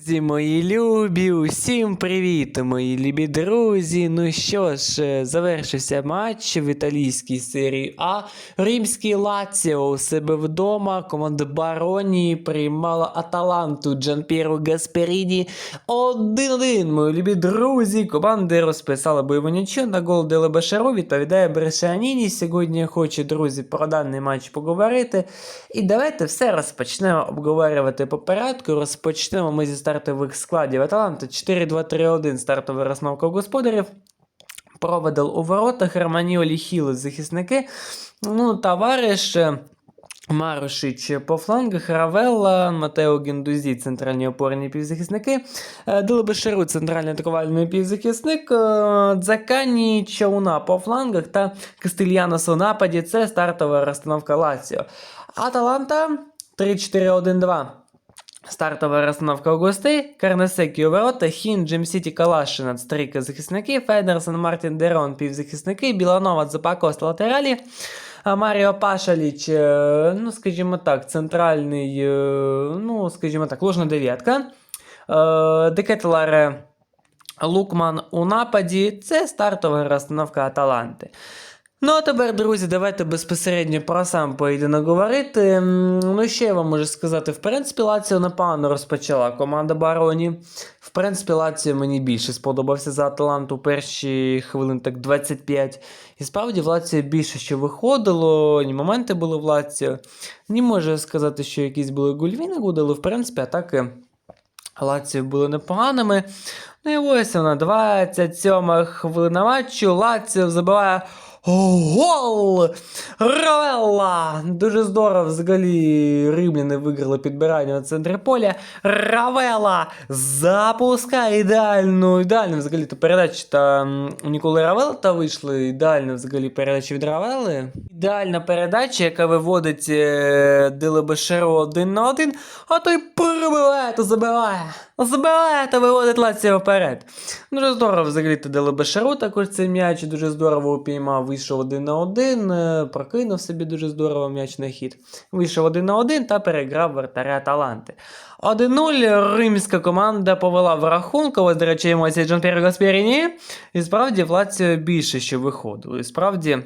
Друзі, мої любі, усім привіт, мої любі друзі. Ну що ж, е, завершився матч в італійській серії А. Римський Лаціо у себе вдома. Команда Бароні приймала Аталанту Джанпєру Гасперіні 1-1. Мої любі друзі. Команди розписали бойову нічого на гол Деле Башару. Відповідає Брешаніні. Сьогодні хочу, друзі, про даний матч поговорити. І давайте все розпочнемо обговорювати по порядку. Розпочнемо ми зі стартових складів Аталанта 4-2-3-1 стартова розновка господарів. Проведел у воротах, Романіолі Хіли захисники. Ну, товариш. е, Марушич по флангах, Равелла, Матео Гендузі, центральні опорні півзахисники, е, Делебешеру, центральний атакувальний півзахисник, е, Дзакані Чауна по флангах та Кастильянос у нападі. Це стартова розстановка Лаціо. Аталанта 3-4-1-2. Стартова розстановка у гостей, Карнесекі у Хін, Джемсіті, Калашин, стрійка захисники, Федерсон, Мартін Дерон, півзахисники, Біланова, Запакос, латералі, Маріо Пашаліч, е, ну, скажімо так, центральний, е, ну, скажімо так, ложна дев'ятка. Е, Декетларе Лукман у нападі. Це стартова розстановка Аталанти. Ну, а тепер, друзі, давайте безпосередньо про сам поєдинок говорити. Ну, що я вам можу сказати? В принципі, Лаціо непогано розпочала команда Бароні. В принципі, Лаціо мені більше сподобався за Аталанту перші хвилин так 25. І справді в Лаціо більше що виходило, ні моменти були в Лаціо. Не можу сказати, що якісь були гульвіни але в принципі атаки Лаціо були непоганими. Ну і ось вона, 27 хвилина матчу. Лаціо забиває гол! Равелла! Дуже здорово взагалі римляни виграли підбирання на центрі поля. Равелла запускає ідеальну, ідеальну взагалі то передача та Ніколи Равелла та вийшли ідеальна взагалі передача від Равелли. Ідеальна передача, яка виводить е, Делебешеру один на один, а той пробиває та забиває. Забиває та виводить Лаціо вперед. Дуже здорово взагалі дали Бешару також цей м'яч, дуже здорово упіймав, вийшов один на один, е, прокинув собі дуже здорово м'яч на хід. Вийшов один на один та переграв вратаря Аталанти. 1-0 римська команда повела в рахунку, ось, до речі, емоції Джанпєро Гасперіні. І справді в Лаціо більше що виходило. І справді.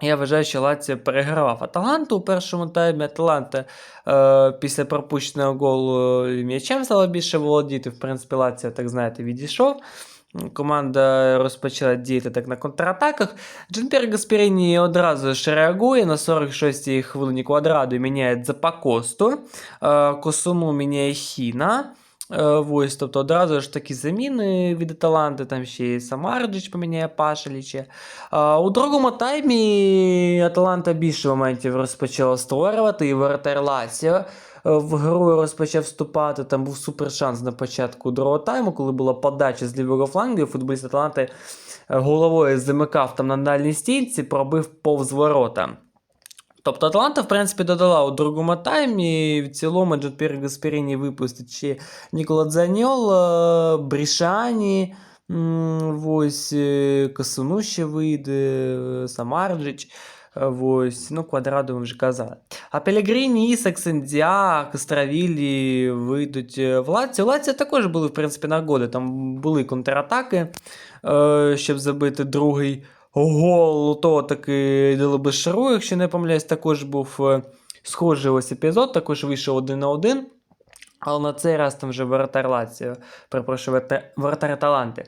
Я вважаю, що Лаціо перегравав Аталанту у першому таймі. Аталанта е, після пропущеного голу м'ячем стала більше володіти. В принципі, Лаціо, так знаєте, відійшов. Команда розпочала діяти так на контратаках. Джанпер Гасперіні одразу ж реагує на 46-й хвилині квадраду міняє Запакосту, е, Косуну міняє Хіна. Е, Ось, тобто одразу ж такі заміни від Аталанти, там ще і Самарджич поміняє Пашаліча. У другому таймі Аталанта більше моментів розпочала створювати, і воротар Лаціо е, в гру розпочав вступати. Там був супер шанс на початку другого тайму, коли була подача з лівого флангу, і футболіст Аталанти е, головою замикав там на дальній стінці, пробив повз ворота. Тобто Атланта, в принципі, додала у другому таймі. В цілому Джотпір Гасперіні випустить ще Нікола Дзаньол, е, Брішані, ось е, Касуну ще вийде, е, Самарджич. Ось, ну, квадрату ми вже казали. А Пелегріні, Ісак, Сендіак, Стравілі вийдуть в Лаціо. Лаціо також були, в принципі, нагоди. Там були контратаки, щоб забити другий гол. Того таки Делебешару, якщо не помиляюсь, також був е, схожий ось епізод, також вийшов один на один. Але на цей раз там вже воротар Лаціо, перепрошую, воротар Таланти.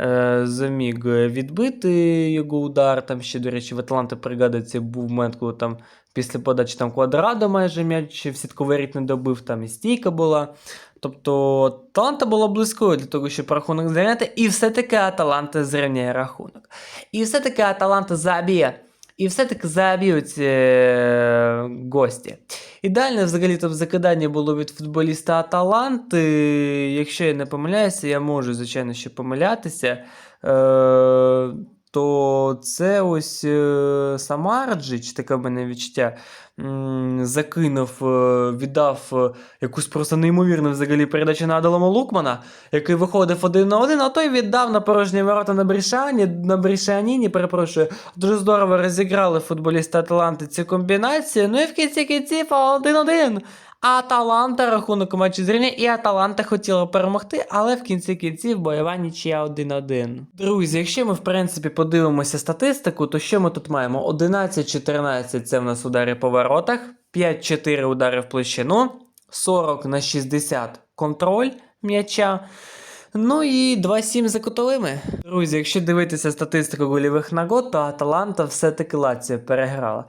Е, заміг відбити його удар. Там ще, до речі, в Атланти пригадується, був момент, коли там після подачі там квадрадо майже м'яч в сітковий рід не добив, там і стійка була. Тобто Аталанта була близькою для того, щоб рахунок зрівняти, і все-таки Аталанта зрівняє рахунок. І все-таки Аталанта заб'є. І все-таки заб'ють е- гості. Ідеальне взагалі то закидання було від футболіста Аталанти. Якщо я не помиляюся, я можу, звичайно, ще помилятися. Е- то це ось е- Самарджич, таке в мене відчуття, закинув, е, віддав е, якусь просто неймовірну взагалі передачу на Адалама Лукмана, який виходив один на один, а той віддав на порожні ворота на Брішані, на Брішаніні, перепрошую. Дуже здорово розіграли футболісти Аталанти цю комбінацію. Ну і в кінці кінців один-один. Аталанта рахунок у матчі зрівня, і Аталанта хотіла перемогти, але в кінці кінців бойова нічия 1-1. Друзі, якщо ми в принципі подивимося статистику, то що ми тут маємо? 11-14 це в нас удари по воротах, 5-4 удари в площину, 40 на 60 контроль м'яча. Ну і 2-7 за кутовими. Друзі, якщо дивитися статистику гольових нагод, то Аталанта все-таки Лаціо переграла.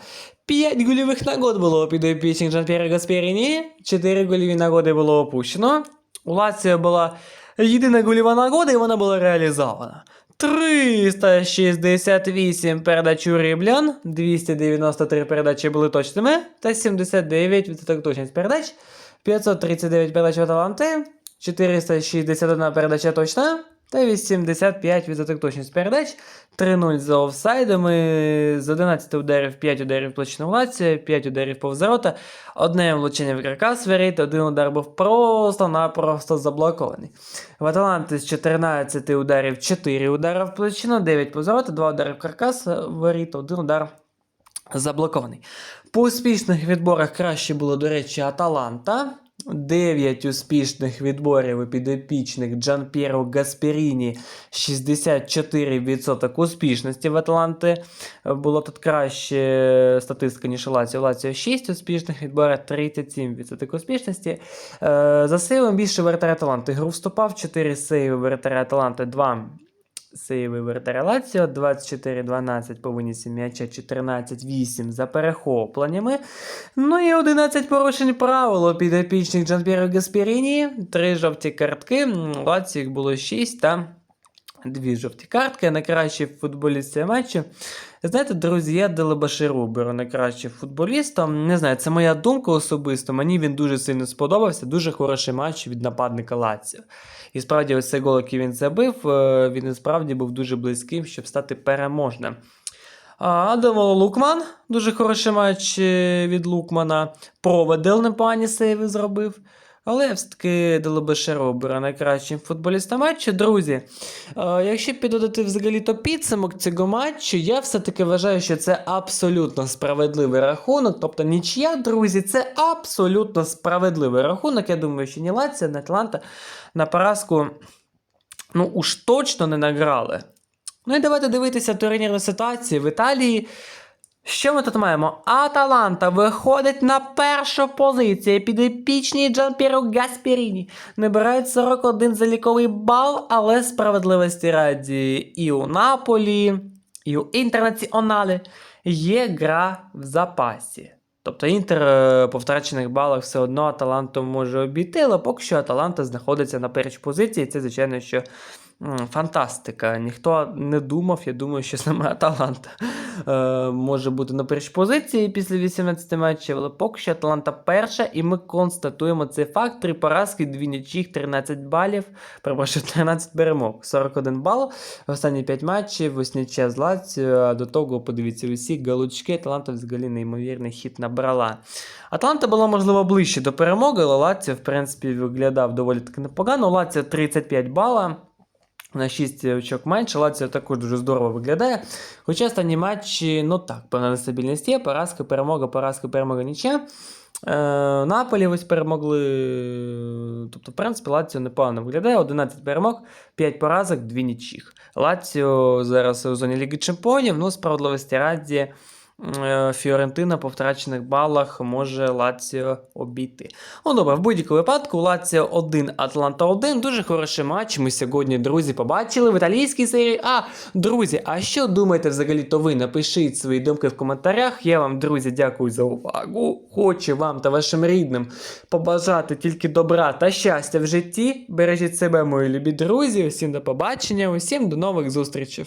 5 гольових нагод було у підопічних Джанпєра Гасперіні, 4 гольові нагоди було опущено. У Лаціо була єдина гольова нагода, і вона була реалізована. 368 передач у Ріблян, 293 передачі були точними, та 79% точність передач, 539 передач в Аталанти, 461 передача точна, та 85% точність передач, 3-0 за офсайдами, з 11 ударів 5 ударів площину Лація, 5 ударів повз ворота, одне влучення в каркас воріт, один удар був просто-напросто заблокований. В Аталанти з 14 ударів 4 удари в площину, 9 повз ворота, 2 удари в каркас воріт, один удар заблокований. По успішних відборах краще було, до речі, Аталанта. 9 успішних відборів підопічних Джанпєро Гасперіні 64% успішності в Атланти. Було тут краще статистика, ніж у Лаціо. Лаціо 6 успішних відборів, 37% успішності. Е, За сейвом більше воротаря Аталанти. Гру вступав 4 сейви воротаря Аталанти, 2 сейви воротаря Лаціо, 24-12 по винісі м'яча, 14-8 за перехопленнями. Ну і 11 порушень правил. Підопічних Джанпєро Гаспіріні, 3 жовті картки, Лаціо їх було 6 та дві жовті картки. Найкращий футболіст цього матчу. Знаєте, друзі, я Делебаширу беру найкращим футболістом. Не знаю, це моя думка особисто. Мені він дуже сильно сподобався. Дуже хороший матч від нападника Лаціо. І справді, ось цей гол, який він забив, е, він справді був дуже близьким, щоб стати переможним. А, Адамо Лукман, дуже хороший матч е, від Лукмана. Проведел непогані сейви зробив. Але все-таки Делебешеро бере найкращим футболістом матчу. Друзі, е, якщо підводити взагалі то підсумок цього матчу, я все-таки вважаю, що це абсолютно справедливий рахунок. Тобто нічия, друзі, це абсолютно справедливий рахунок. Я думаю, що ні Лація, ні Атланта на поразку ну уж точно не награли. Ну і давайте дивитися турнірну ситуацію в Італії. Що ми тут маємо? Аталанта виходить на першу позицію. Підопічні Джанпєро Гасперіні набирають 41 заліковий бал, але справедливості раді і у Наполі, і у Інтернаціоналі є гра в запасі. Тобто Інтер е, по втрачених балах все одно Аталанту може обійти, але поки що Аталанта знаходиться на першій позиції. Це, звичайно, що фантастика. Ніхто не думав, я думаю, що саме Аталанта е, може бути на першій позиції після 18 матчів, але поки що Аталанта перша, і ми констатуємо цей факт. Три поразки, дві нічих, 13 балів, перепрошую, 13 перемог, 41 бал. Останні 5 матчів, ось з Лаціо, до того, подивіться, усі галучки, Аталанта взагалі неймовірний хід набрала. Атланта була, можливо, ближче до перемоги, але Лаціо, в принципі, виглядав доволі таки непогано. Лаціо 35 бала. На 6 очок менше, Лаціо також дуже здорово виглядає. Хоча останні матчі, ну так, певна нестабільність є, поразка, перемога, поразка, перемога, нічия. Е, Наполі ось перемогли. Тобто, в принципі, Лаціо непогано виглядає. 11 перемог, 5 поразок, 2 нічих. Лаціо зараз у зоні Ліги Чемпіонів, ну, справедливості раді. Е, Фіорентина по втрачених балах може Лаціо обійти. Ну добре, в будь-якому випадку Лаціо 1, Атланта 1. Дуже хороший матч. Ми сьогодні, друзі, побачили в італійській серії. А, друзі, а що думаєте взагалі, то ви напишіть свої думки в коментарях. Я вам, друзі, дякую за увагу. Хочу вам та вашим рідним побажати тільки добра та щастя в житті. Бережіть себе, мої любі друзі. Усім до побачення, усім до нових зустрічей.